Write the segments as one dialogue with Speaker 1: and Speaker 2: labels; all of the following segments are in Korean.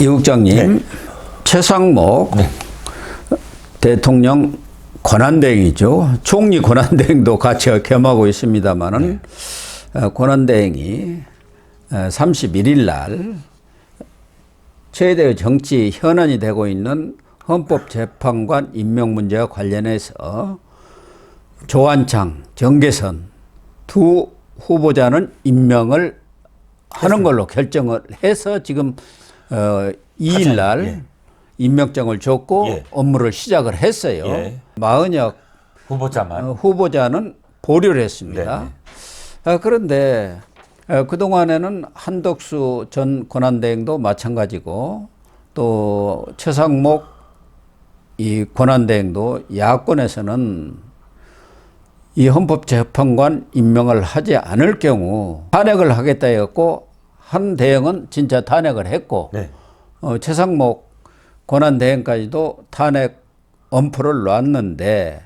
Speaker 1: 이 국장님, 최상목 대통령 권한대행이죠. 총리 권한대행도 같이 겸하고 있습니다만은 어, 권한대행이 어, 31일 날 최대 정치 현안이 되고 있는 헌법재판관 임명 문제와 관련해서 조한창, 정계선 두 후보자는 임명을 하는 걸로 결정을 해서 지금 어 2일 날
Speaker 2: 예.
Speaker 1: 임명장을 줬고
Speaker 2: 예.
Speaker 1: 업무를 시작을 했어요.
Speaker 2: 예.
Speaker 1: 마은혁
Speaker 2: 후보자만
Speaker 1: 어, 후보자는 보류를 했습니다.
Speaker 2: 네네.
Speaker 1: 어, 그런데 어, 그동안에는 한덕수 전 권한대행도 마찬가지고 또 최상목 이 권한대행도 야권에서는 이 헌법재판관 임명을 하지 않을 경우 탄핵을 하겠다 했고 한 대행은 진짜 탄핵을 했고
Speaker 2: 네.
Speaker 1: 어, 최상목 권한 대행까지도 탄핵 엄포를 놨는데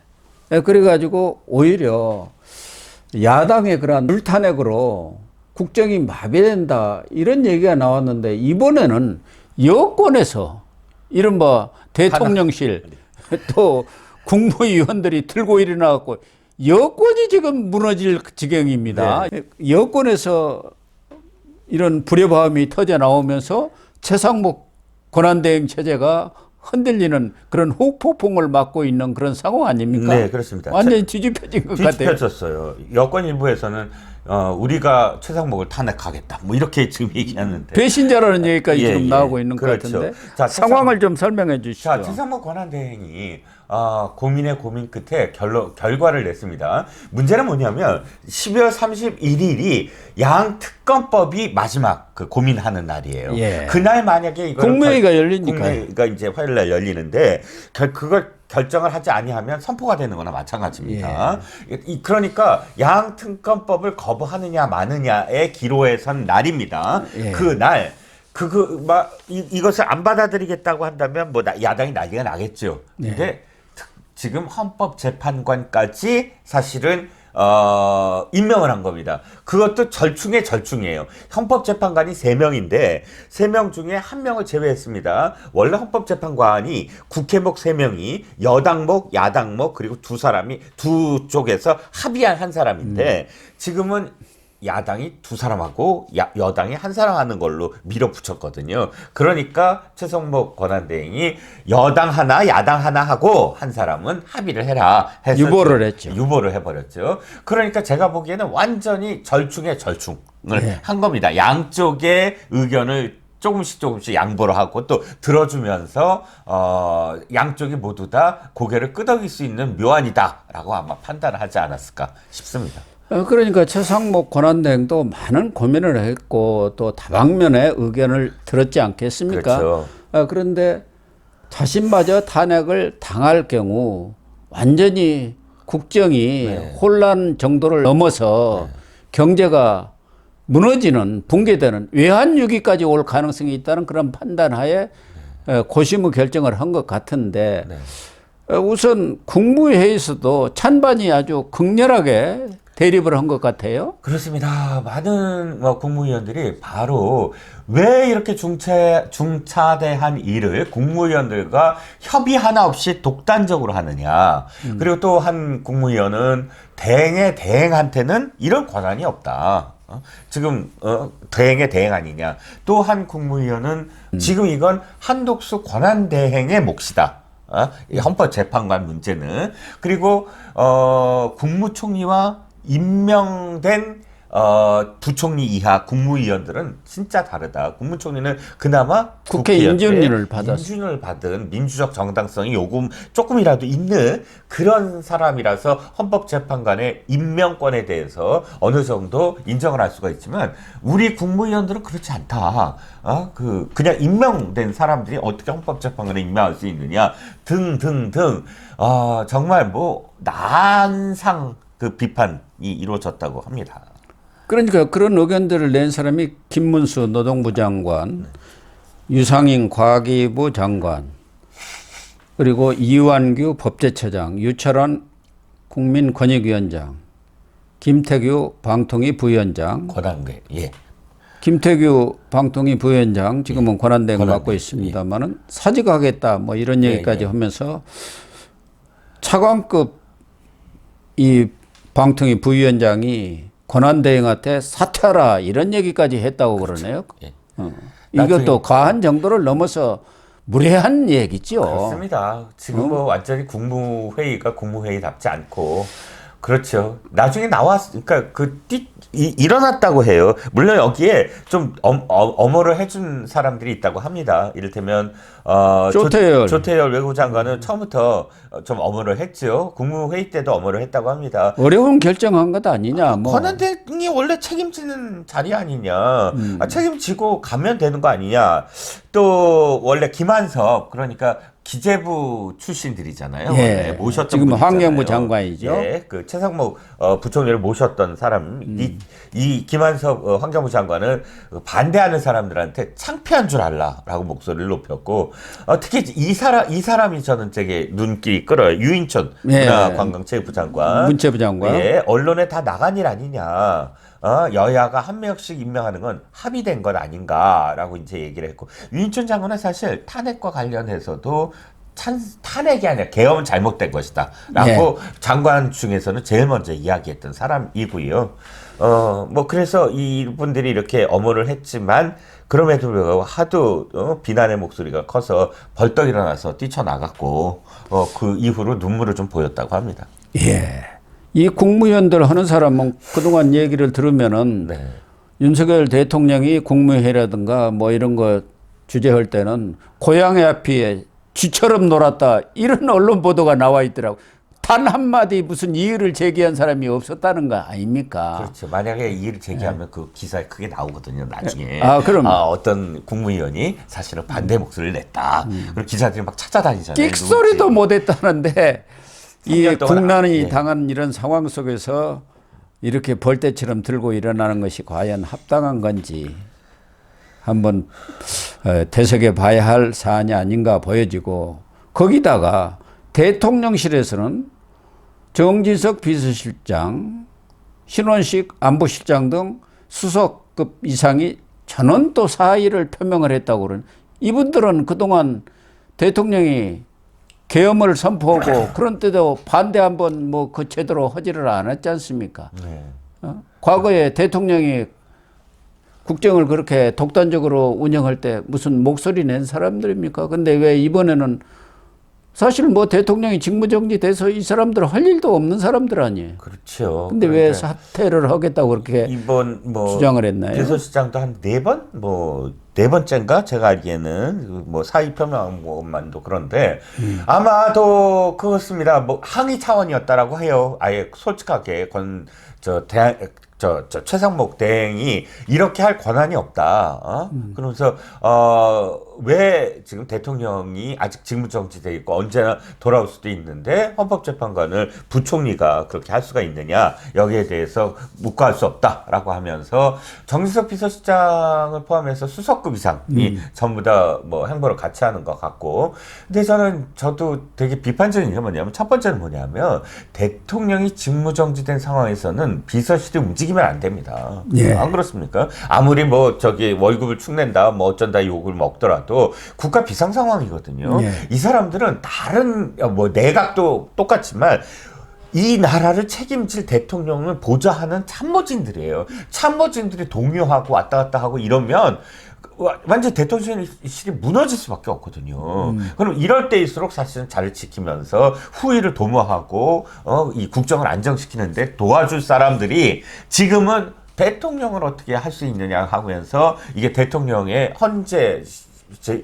Speaker 1: 예, 그래가지고 오히려 야당의 그러한 물탄핵으로 국정이 마비된다 이런 얘기가 나왔는데 이번에는 여권에서 이른바 대통령실 또 국무위원들이 들고 일어나갖고 여권이 지금 무너질 지경입니다. 여권에서 이런 불협화음이 터져 나오면서 최상목 권한대행 체제가 흔들리는 그런 후폭풍을 맞고 있는 그런 상황 아닙니까?
Speaker 2: 네, 그렇습니다.
Speaker 1: 완전히 뒤집혀진 것 같아요.
Speaker 2: 뒤집혀졌어요. 여권 일부에서는 어, 우리가 최상목을 탄핵하겠다. 뭐 이렇게 지금 얘기하는데.
Speaker 1: 배신자라는 얘기까지
Speaker 2: 예,
Speaker 1: 지금
Speaker 2: 예.
Speaker 1: 나오고 있는
Speaker 2: 그렇죠.
Speaker 1: 것 같은데
Speaker 2: 자,
Speaker 1: 상황을 좀 설명해 주시죠.
Speaker 2: 자, 최상목 권한대행이 어, 고민의 고민 끝에 결로, 결과를 냈습니다. 문제는 뭐냐면 12월 31일이 양특검법이 마지막 그 고민하는 날이에요.
Speaker 1: 예.
Speaker 2: 그날 만약에 이걸
Speaker 1: 국무회의가 열리니까요.
Speaker 2: 국무회의가 이제 화요일 날 열리는데 결, 그걸 결정을 하지 아니하면 선포가 되는 거나 마찬가지입니다.
Speaker 1: 예.
Speaker 2: 이, 그러니까 양특검법을 거부하느냐 마느냐의 기로에 선 날입니다.
Speaker 1: 예.
Speaker 2: 그날 그거 막 이, 이것을 안 받아들이겠다고 한다면 뭐 나- 야당이 난리가 나겠죠.
Speaker 1: 네.
Speaker 2: 근데 특- 지금 헌법재판관까지 사실은 어, 임명을 한 겁니다. 그것도 절충의 절충이에요. 헌법재판관이 세명인데세 명 중에 한명을 제외했습니다. 원래 헌법재판관이 국회목 세명이 여당목, 야당목, 그리고 두 사람이 두 쪽에서 합의한 한 사람인데 지금은 야당이 두 사람하고 야, 여당이 한 사람 하는 걸로 밀어붙였거든요. 그러니까 최성목 권한대행이 여당 하나, 야당 하나 하고 한 사람은 합의를 해라 해서
Speaker 1: 유보를 했죠.
Speaker 2: 유보를 해버렸죠. 그러니까 제가 보기에는 완전히 절충의 절충을
Speaker 1: 네.
Speaker 2: 한 겁니다. 양쪽의 의견을 조금씩 조금씩 양보를 하고 또 들어주면서 어 양쪽이 모두 다 고개를 끄덕일 수 있는 묘안이다라고 아마 판단을 하지 않았을까 싶습니다.
Speaker 1: 어, 그러니까 최상목 권한대행도 많은 고민을 했고 또 다방면의 의견을 들었지 않겠습니까?
Speaker 2: 그렇죠.
Speaker 1: 어, 그런데 자신마저 탄핵을 당할 경우 완전히 국정이
Speaker 2: 네.
Speaker 1: 혼란 정도를 넘어서 경제가 무너지는 붕괴되는 외환 위기까지 올 가능성이 있다는 그런 판단하에 어, 고심의 결정을 한 것 같은데
Speaker 2: 네.
Speaker 1: 어, 우선 국무회의에서도 찬반이 아주 극렬하게 대립을 한 것 같아요.
Speaker 2: 그렇습니다. 많은 뭐 국무위원들이 바로 왜 이렇게 중차, 중차대한 일을 국무위원들과 협의 하나 없이 독단적으로 하느냐. 그리고 또 한 국무위원은 대행의 대행한테는 이런 권한이 없다. 어? 지금 어, 대행의 대행 아니냐. 또 한 국무위원은 지금 이건 한독수 권한 대행의 몫이다. 어? 이 헌법재판관 문제는 그리고 어, 국무총리와 임명된 어, 부총리 이하 국무위원들은 진짜 다르다. 국무총리는 그나마
Speaker 1: 국회 인준을 받았어.
Speaker 2: 인준을 받은 민주적 정당성이 요금 조금이라도 있는 그런 사람이라서 헌법재판관의 임명권에 대해서 어느 정도 인정을 할 수가 있지만 우리 국무위원들은 그렇지 않다. 어? 그 그냥 임명된 사람들이 어떻게 헌법재판관에 임명할 수 있느냐 등등등 어, 정말 뭐 난상 그 비판이 이루어졌다고 합니다.
Speaker 1: 그러니까 그런 의견들을 낸 사람이 김문수 노동부 장관, 유상인 과기부 장관, 그리고 이완규 법제처장, 유철환 국민권익위원장, 김태규 방통위 부위원장,
Speaker 2: 권한계 예.
Speaker 1: 김태규 방통위 부위원장 지금은 권한대행
Speaker 2: 권한대행,
Speaker 1: 맡고 있습니다만은 사직하겠다 뭐 이런
Speaker 2: 예,
Speaker 1: 얘기까지
Speaker 2: 예.
Speaker 1: 하면서 차관급 이 방통위 부위원장이 권한대행한테 사퇴하라 이런 얘기까지 했다고 그러네요.
Speaker 2: 예.
Speaker 1: 어. 이것도 과한 정도를 넘어서 무례한 얘기죠.
Speaker 2: 그렇습니다. 지금 뭐 완전히 국무회의가 국무회의답지 않고 그렇죠. 나중에 나왔 그러니까 그 띠, 이, 일어났다고 해요. 물론 여기에 좀 엄, 어, 엄호를 해준 사람들이 있다고 합니다. 이를테면 어, 조-
Speaker 1: 조태열.
Speaker 2: 조 태열 외교장관은 처음부터 어, 좀 엄호를 했죠. 국무회의 때도 엄호를 했다고 합니다.
Speaker 1: 어려운 결정한 것 아니냐. 뭐.
Speaker 2: 권한대행이 원래 책임지는 자리 아니냐.
Speaker 1: 음.
Speaker 2: 아, 책임지고 가면 되는 거 아니냐. 또 원래 김한섭 그러니까 기재부 출신들이잖아요.
Speaker 1: 예.
Speaker 2: 원래 모셨던
Speaker 1: 지금
Speaker 2: 분이잖아요.
Speaker 1: 환경부 장관이죠.
Speaker 2: 예, 그 최상목 어, 부총리를 모셨던 사람,
Speaker 1: 음.
Speaker 2: 이, 이 김한섭 어, 환경부 장관은 반대하는 사람들한테 창피한 줄 알라라고 목소리를 높였고, 어, 특히 이 사람 이 사람이 저는 되게 눈길이 끌어요. 유인천
Speaker 1: 예.
Speaker 2: 문화관광체육부 장관.
Speaker 1: 문체부 장관.
Speaker 2: 예, 언론에 다 나간 일 아니냐. 어, 여야가 한 명씩 임명하는 건 합의된 것 아닌가라고 이제 얘기를 했고 유인천 장관은 사실 탄핵과 관련해서도 찬, 탄핵이 아니라 계엄은 잘못된 것이다 라고 장관 중에서는 제일 먼저 이야기했던 사람이고요. 어, 뭐 그래서 이분들이 이렇게 엄호를 했지만 그럼에도 불구하고 하도 어, 비난의 목소리가 커서 벌떡 일어나서 뛰쳐나갔고 어, 그 이후로 눈물을 좀 보였다고 합니다.
Speaker 1: 예. 이 국무위원들 하는 사람은 그동안 얘기를 들으면은
Speaker 2: 네.
Speaker 1: 윤석열 대통령이 국무회의라든가 뭐 이런 거 주재할 때는 고향의 앞에 쥐처럼 놀았다 이런 언론 보도가 나와 있더라고. 단 한마디 무슨 이의를 제기한 사람이 없었다는 거 아닙니까?
Speaker 2: 그렇죠. 만약에 이의를 제기하면 그 기사에 크게 나오거든요. 나중에.
Speaker 1: 아, 그럼.
Speaker 2: 아, 어떤 국무위원이 사실은 반대 목소리를 냈다. 그리고 기자들이 막 찾아다니잖아요.
Speaker 1: 끽소리도. 못했다는데 이
Speaker 2: 3년 동안
Speaker 1: 국난이
Speaker 2: 예.
Speaker 1: 당한 이런 상황 속에서 이렇게 벌떼처럼 들고 일어나는 것이 과연 합당한 건지 한번 어, 되새겨 봐야 할 사안이 아닌가 보여지고 거기다가 대통령실에서는 정진석 비서실장, 신원식 안보실장 등 수석급 이상이 전원 또 사의를 표명을 했다고 그러는 이분들은 그동안 대통령이 계엄을 선포하고 그런 때도 반대 한번 뭐 그 제대로 하지를 않았지 않습니까?
Speaker 2: 네.
Speaker 1: 어? 과거에 대통령이 국정을 그렇게 독단적으로 운영할 때 무슨 목소리 낸 사람들입니까? 근데 왜 이번에는 사실 뭐 대통령이 직무정지 돼서 이 사람들 할 일도 없는 사람들 아니에요.
Speaker 2: 그렇죠.
Speaker 1: 근데 왜
Speaker 2: 그러니까
Speaker 1: 사퇴를 하겠다고 그렇게
Speaker 2: 이번 뭐
Speaker 1: 주장을 했나요?
Speaker 2: 비서실장도 한 네 번, 뭐 네 번째인가 제가 알기에는 뭐 사의 표명한 것만도 그런데
Speaker 1: 음.
Speaker 2: 아마도 그렇습니다. 뭐 항의 차원이었다라고 해요. 아예 솔직하게 건 저 대한 저, 저 최상목 대행이 이렇게 할 권한이 없다. 어?
Speaker 1: 음.
Speaker 2: 그러면서 어, 왜 지금 대통령이 아직 직무정지돼 있고 언제나 돌아올 수도 있는데 헌법재판관을 부총리가 그렇게 할 수가 있느냐 여기에 대해서 묵과할 수 없다라고 하면서 정진석 비서실장을 포함해서 수석급 이상이 전부 다 뭐 행보를 같이 하는 것 같고 근데 저는 저도 되게 비판적인 게 뭐냐면 첫 번째는 뭐냐면 대통령이 직무정지된 상황에서는 비서실이 움직 이면 안 됩니다.
Speaker 1: 예.
Speaker 2: 안 그렇습니까? 아무리 뭐 저기 월급을 축낸다, 뭐 어쩐다 욕을 먹더라도 국가 비상 상황이거든요.
Speaker 1: 예.
Speaker 2: 이 사람들은 다른 뭐 내각도 똑같지만 이 나라를 책임질 대통령을 보좌하는 참모진들이에요. 참모진들이 동요하고 왔다 갔다 하고 이러면 와- 완전 대통령실이 무너질 수밖에 없거든요. 그럼 이럴 때일수록 사실은 자를 지키면서 후위를 도모하고 어, 이 국정을 안정시키는데 도와줄 사람들이 지금은 대통령을 어떻게 할 수 있느냐 하면서 이게 대통령의 헌재 제-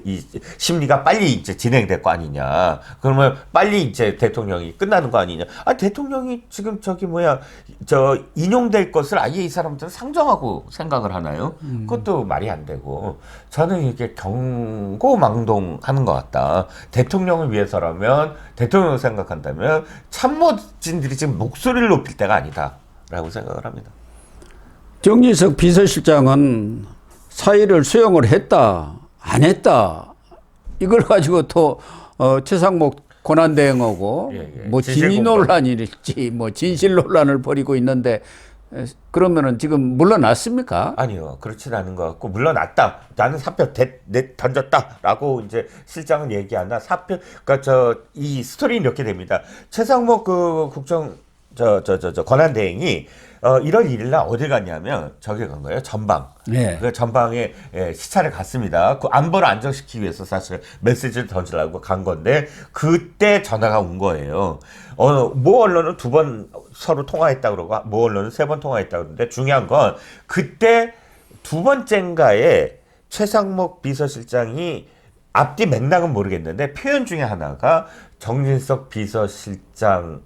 Speaker 2: 이 심리가 빨리 이제 진행될 거 아니냐. 그러면 빨리 이제 대통령이 끝나는 거 아니냐. 아, 대통령이 지금 저기 뭐야, 저 인용될 것을 아예 이 사람들은 상정하고 생각을 하나요? 그것도 말이 안 되고. 저는 이게 경고망동 하는 것 같다. 대통령을 위해서라면, 대통령을 생각한다면, 참모진들이 지금 목소리를 높일 때가 아니다. 라고 생각을 합니다.
Speaker 1: 정진석 비서실장은 사의를 수용을 했다, 안 했다. 이걸 가지고 또 어, 최상목 권한대행하고
Speaker 2: 예, 예.
Speaker 1: 뭐 진위. 논란일지 뭐 진실 논란을 벌이고 있는데 에, 그러면은 지금 물러났습니까?
Speaker 2: 아니요, 그렇진 않은 것 같고 물러났다. 나는 사표 대, 내, 던졌다라고 이제 실장은 얘기하나 사표. 그러니까 저 이 스토리는 이렇게 됩니다. 최상목 그 국정 저 저 저 저 권한 대행이 어 1월 1일 날 어디 갔냐면 저기 간 거예요. 전방.
Speaker 1: 네.
Speaker 2: 그 전방에 예, 시찰을 갔습니다. 그 안보를 안정시키기 위해서 사실 메시지를 던지려고 간 건데 그때 전화가 온 거예요. 어, 모 언론은 두 번 서로 통화했다 그러고 모 언론은 세 번 통화했다 그러는데 중요한 건 그때 두 번째인가에 최상목 비서실장이 앞뒤 맥락은 모르겠는데 표현 중에 하나가 정진석 비서실장은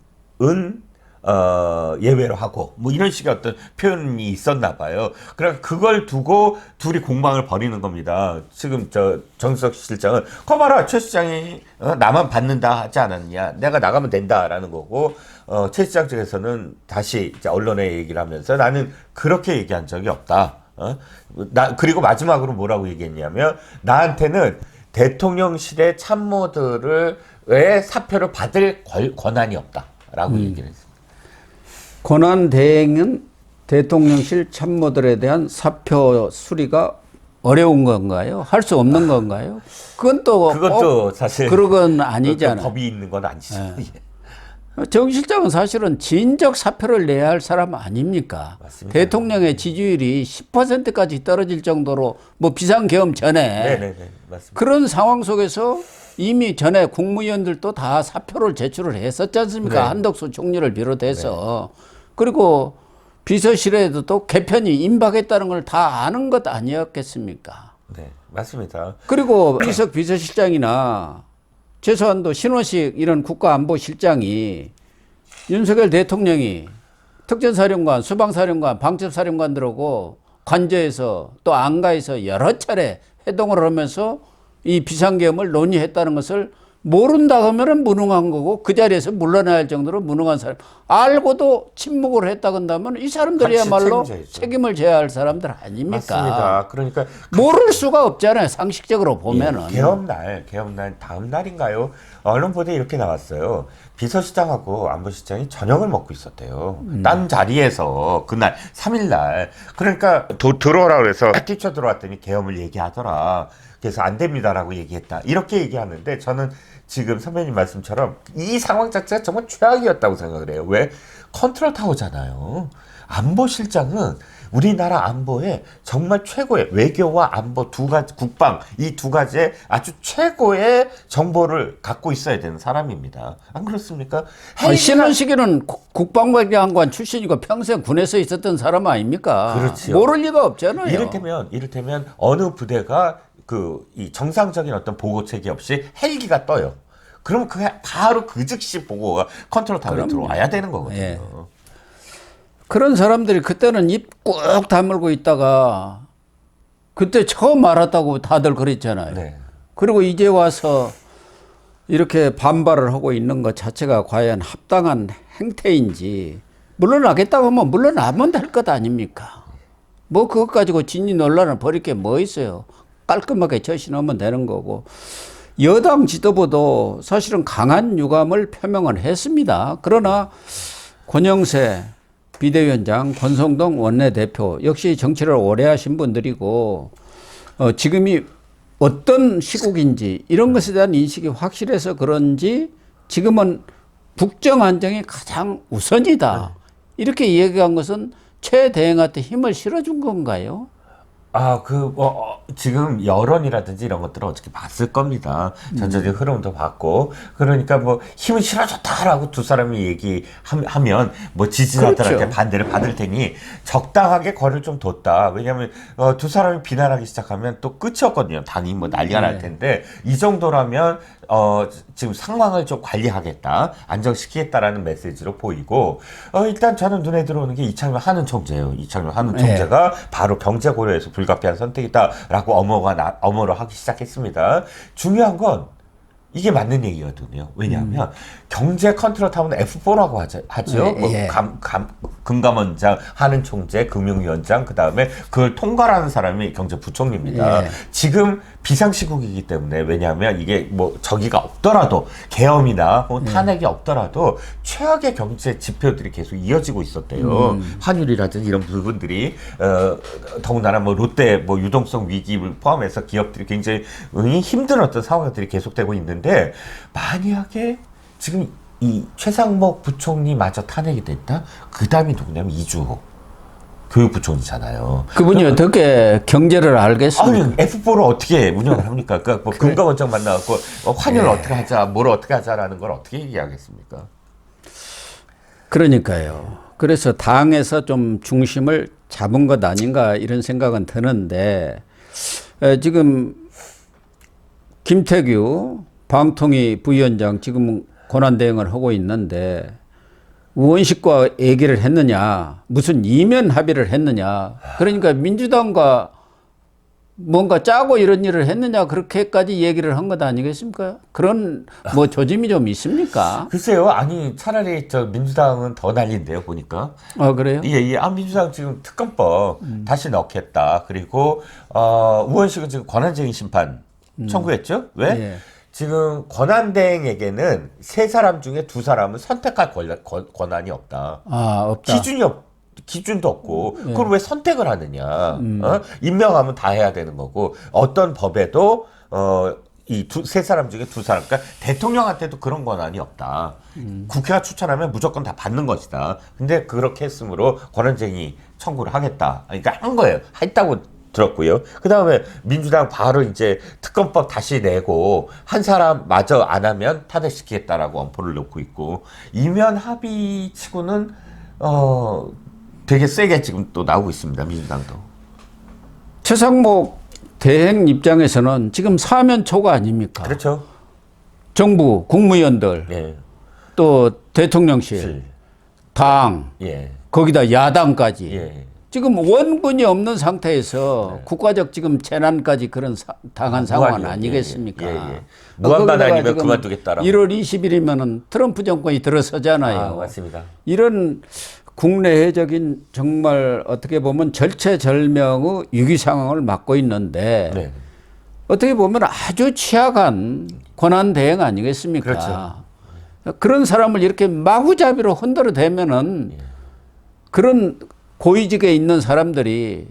Speaker 2: 어, 예외로 하고, 뭐 이런 식의 어떤 표현이 있었나 봐요. 그러니까 그걸 두고 둘이 공방을 벌이는 겁니다. 지금 저 정석 실장은, 거 봐라, 최 시장이 어, 나만 받는다 하지 않았냐. 내가 나가면 된다라는 거고, 어, 최 시장 측에서는 다시 이제 언론에 얘기를 하면서 나는 그렇게 얘기한 적이 없다. 어? 나, 그리고 마지막으로 뭐라고 얘기했냐면, 나한테는 대통령실의 참모들을, 왜 사표를 받을 권- 권한이 없다. 라고 얘기를 했습니다.
Speaker 1: 권한 대행은 대통령실 참모들에 대한 사표 수리가 어려운 건가요? 할 수 없는 건가요? 그건 또
Speaker 2: 그것도
Speaker 1: 꼭
Speaker 2: 사실
Speaker 1: 그런 건
Speaker 2: 그것도
Speaker 1: 아니잖아요.
Speaker 2: 법이 있는 건 아니죠. 예.
Speaker 1: 정 실장은 사실은 진적 사표를 내야 할 사람 아닙니까?
Speaker 2: 맞습니다.
Speaker 1: 대통령의 지지율이 10%까지 떨어질 정도로 뭐 비상계엄 전에
Speaker 2: 네네네.
Speaker 1: 그런 상황 속에서 이미 전에 국무위원들도 다 사표를 제출을 했었지 않습니까?
Speaker 2: 네.
Speaker 1: 한덕수 총리를 비롯해서 그리고 비서실에도 또 개편이 임박했다는 걸 다 아는 것 아니었겠습니까?
Speaker 2: 네 맞습니다.
Speaker 1: 그리고 이석 비서실장이나 최소한도 신원식 이런 국가안보실장이 윤석열 대통령이 특전사령관, 수방사령관, 방첩사령관들하고 관저에서 또 안가에서 여러 차례 회동을 하면서 이 비상계엄을 논의했다는 것을 모른다 하면은 무능한 거고 그 자리에서 물러나야 할 정도로 무능한 사람 알고도 침묵을 했다 한다면 이 사람들이야말로. 책임을 져야 할 사람들 아닙니까?
Speaker 2: 맞습니다. 그러니까
Speaker 1: 모를 수가 없잖아요. 상식적으로 보면은.
Speaker 2: 예, 개엄 날, 개엄 날 다음 날인가요? 언론 보도에 이렇게 나왔어요. 비서실장하고 안보실장이 저녁을 먹고 있었대요.
Speaker 1: 음.
Speaker 2: 딴 자리에서 그날 3일 날. 그러니까 도, 들어오라 그래서 뛰쳐 들어왔더니 개엄을 얘기하더라. 그래서 안 됩니다라고 얘기했다. 이렇게 얘기하는데 저는 지금 선배님 말씀처럼 이 상황 자체가 정말 최악이었다고 생각을 해요. 왜? 컨트롤 타워잖아요. 안보실장은 우리나라 안보에 정말 최고의 외교와 안보 두 가지 국방 이 두 가지의 아주 최고의 정보를 갖고 있어야 되는 사람입니다. 안 그렇습니까?
Speaker 1: 아니, 신원식이는 국- 국방장관 출신이고 평생 군에서 있었던 사람 아닙니까?
Speaker 2: 그렇지요.
Speaker 1: 모를 리가 없잖아요.
Speaker 2: 이를테면 이를테면 어느 부대가 그 이 정상적인 어떤 보고 체계 없이 헬기가 떠요. 그러면 그 바로 그 즉시 보고가 컨트롤 타워에. 들어와야 되는 거거든요.
Speaker 1: 예. 그런 사람들이 그때는 입 꾹 다물고 있다가 그때 처음 알았다고 다들 그랬잖아요.
Speaker 2: 네.
Speaker 1: 그리고 이제 와서 이렇게 반발을 하고 있는 것 자체가 과연 합당한 행태인지 물러나겠다고 하면 물러나면 될 것 아닙니까? 뭐 그것 가지고 진위 논란을 벌일 게 뭐 있어요? 깔끔하게 처신하면 되는 거고 여당 지도부도 사실은 강한 유감을 표명을 했습니다. 그러나 권영세 비대위원장, 권성동 원내대표 역시 정치를 오래 하신 분들이고 어, 지금이 어떤 시국인지 이런 것에 대한 인식이 확실해서 그런지 지금은 국정 안정이 가장 우선이다. 이렇게 얘기한 것은 최 대행한테 힘을 실어준 건가요?
Speaker 2: 아, 그, 뭐, 어, 지금 여론이라든지 이런 것들을 어떻게 봤을 겁니다. 전체적인 흐름도 봤고. 그러니까 뭐, 힘을 실어줬다라고 두 사람이 얘기하면, 뭐, 지지자들한테
Speaker 1: 그렇죠.
Speaker 2: 반대를 받을 테니, 적당하게 거리를 좀 뒀다. 왜냐면, 어, 두 사람이 비난하기 시작하면 또 끝이 없거든요. 당이 뭐 난리가 날
Speaker 1: 네.
Speaker 2: 텐데, 이 정도라면, 어, 지금 상황을 좀 관리하겠다. 안정시키겠다라는 메시지로 보이고, 어, 일단 저는 눈에 들어오는 게 이창용 하는 총재예요. 이창용 하는
Speaker 1: 네.
Speaker 2: 총재 가 바로 경제 고려에서 불가피한 선택이다라고 엄어가 나, 엄어를 하기 시작했습니다. 중요한 건 이게 맞는 얘기거든요. 왜냐하면 경제 컨트롤 타워는 F4라고 하죠. 하죠.
Speaker 1: 예,
Speaker 2: 뭐
Speaker 1: 예.
Speaker 2: 감, 감, 금감원장, 하는 총재, 금융위원장, 그 다음에 그걸 통과하는 사람이 경제부총리입니다.
Speaker 1: 예.
Speaker 2: 지금 비상시국이기 때문에 왜냐하면 이게 뭐 저기가 없더라도 계엄이나 혹은 탄핵이 없더라도 최악의 경제 지표들이 계속 이어지고 있었대요. 환율이라든지 이런 부분들이 어, 더군다나 뭐 롯데 뭐 유동성 위기를 포함해서 기업들이 굉장히 힘든 어떤 상황들이 계속되고 있는데 만약에 지금 이 최상목 부총리마저 탄핵이 됐다? 그 다음이 누구냐면 이주호 교육부총리잖아요.
Speaker 1: 그분이 어떻게 경제를 알겠습니까?
Speaker 2: 아니 F4를 어떻게 운영을 합니까? 그러니까 뭐 금감원장 만나갖고 어, 환율을 어떻게 하자, 뭘 어떻게 하자라는 걸 어떻게 얘기하겠습니까?
Speaker 1: 그러니까요. 그래서 당에서 좀 중심을 잡은 것 아닌가 이런 생각은 드는데 에, 지금 김태규 방통위 부위원장 지금 권한 대행을 하고 있는데 의원식과 얘기를 했느냐 무슨 이면 합의를 했느냐 그러니까 민주당과 뭔가 짜고 이런 일을 했느냐 그렇게까지 얘기를 한 것 아니겠습니까? 그런 뭐 조짐이 좀 있습니까?
Speaker 2: 글쎄요, 아니 차라리 저 민주당은 더 난리인데요, 보니까.
Speaker 1: 아 그래요?
Speaker 2: 예, 예. 아, 민주당 지금 특검법 다시 넣겠다. 그리고, 어, 우원식은 지금 권한쟁의 심판 청구했죠? 왜?
Speaker 1: 예.
Speaker 2: 지금 권한대행에게는 세 사람 중에 두 사람은 선택할 권, 권, 권한이 없다.
Speaker 1: 아 없다.
Speaker 2: 기준이 없, 기준도 없고, 그걸 왜 선택을 하느냐. 어? 임명하면 다 해야 되는 거고, 어떤 법에도, 어, 이 두, 세 사람 중에 두 사람, 그러니까 대통령한테도 그런 권한이 없다. 국회가 추천하면 무조건 다 받는 것이다. 근데 그렇게 했으므로 권한쟁의 청구를 하겠다. 그러니까 한 거예요. 했다고 들었고요. 그 다음에 민주당 바로 이제 특검법 다시 내고 한 사람 마저 안 하면 탄핵시키겠다라고 엄포를 놓고 있고 이면 합의 치고는 어 되게 세게 지금 또 나오고 있습니다. 민주당도.
Speaker 1: 최상목 대행 입장에서는 지금 사면 초가 아닙니까?
Speaker 2: 그렇죠.
Speaker 1: 정부, 국무위원들,
Speaker 2: 예.
Speaker 1: 또 대통령실, 당,
Speaker 2: 예.
Speaker 1: 거기다 야당까지.
Speaker 2: 예.
Speaker 1: 지금 원군이 없는 상태에서 국가적 지금 재난까지 그런 사- 당한 상황
Speaker 2: 무한이요.
Speaker 1: 아니겠습니까?
Speaker 2: 예, 예, 예. 무한반
Speaker 1: 거기다가
Speaker 2: 아니면
Speaker 1: 지금
Speaker 2: 그만두겠다라고.
Speaker 1: 1월 20일이면은 트럼프 정권이 들어서잖아요.
Speaker 2: 아, 맞습니다.
Speaker 1: 이런 국내외적인 정말 어떻게 보면 절체절명의 위기 상황을 맞고 있는데
Speaker 2: 네.
Speaker 1: 어떻게 보면 아주 취약한 권한 대행 아니겠습니까?
Speaker 2: 그렇죠.
Speaker 1: 그런 사람을 이렇게 마구잡이로 흔들어 대면은
Speaker 2: 예.
Speaker 1: 그런 고위직에 있는 사람들이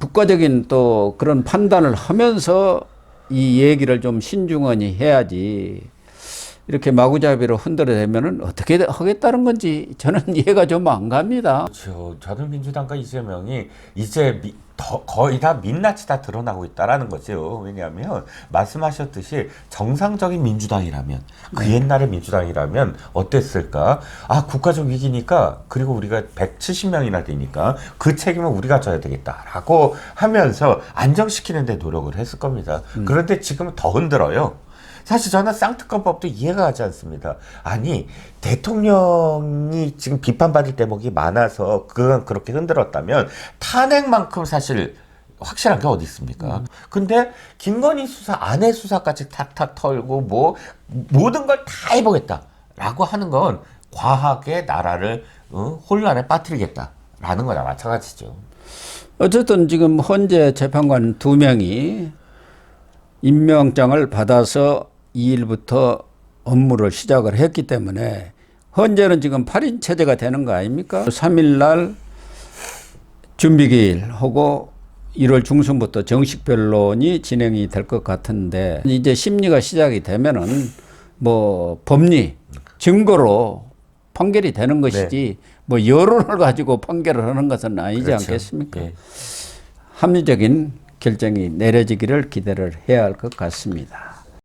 Speaker 1: 국가적인 또 그런 판단을 하면서 이 얘기를 좀 신중하니 해야지 이렇게 마구잡이로 흔들어 대면은 어떻게 하겠다는 건지 저는 이해가 좀 안 갑니다.
Speaker 2: 그렇죠. 저는 민주당과 이재명이 이제 미, 더, 거의 다 민낯이 다 드러나고 있다라는 거죠. 왜냐하면 말씀하셨듯이 정상적인 민주당이라면 그 옛날의 민주당이라면 어땠을까? 아 국가적 위기니까 그리고 우리가 170명이나 되니까 그 책임은 우리가 져야 되겠다라고 하면서 안정시키는 데 노력을 했을 겁니다. 그런데 지금은 더 흔들어요. 사실 저는 쌍특검법도 이해가 가지 않습니다. 아니 대통령이 지금 비판받을 대목이 많아서 그건 그렇게 흔들었다면 탄핵만큼 사실 확실한 게 어디 있습니까? 근데 김건희 수사 안에 수사까지 탁탁 털고 뭐 모든 걸 다 해보겠다라고 하는 건 과하게 나라를 어, 혼란에 빠뜨리겠다라는 거나 마찬가지죠.
Speaker 1: 어쨌든 지금 현재 재판관 두 명이 임명장을 받아서 2일부터 업무를 시작을 했기 때문에 현재는 지금 8인 체제가 되는 거 아닙니까? 3일 날 준비기일 하고 1월 중순부터 정식 변론이 진행이 될 것 같은데 이제 심리가 시작이 되면은 뭐 법리 증거로 판결이 되는 것이지 뭐 여론을 가지고 판결을 하는 것은 아니지
Speaker 2: 그렇죠.
Speaker 1: 않겠습니까?
Speaker 2: 예.
Speaker 1: 합리적인 결정이 내려지기를 기대를 해야 할 것 같습니다.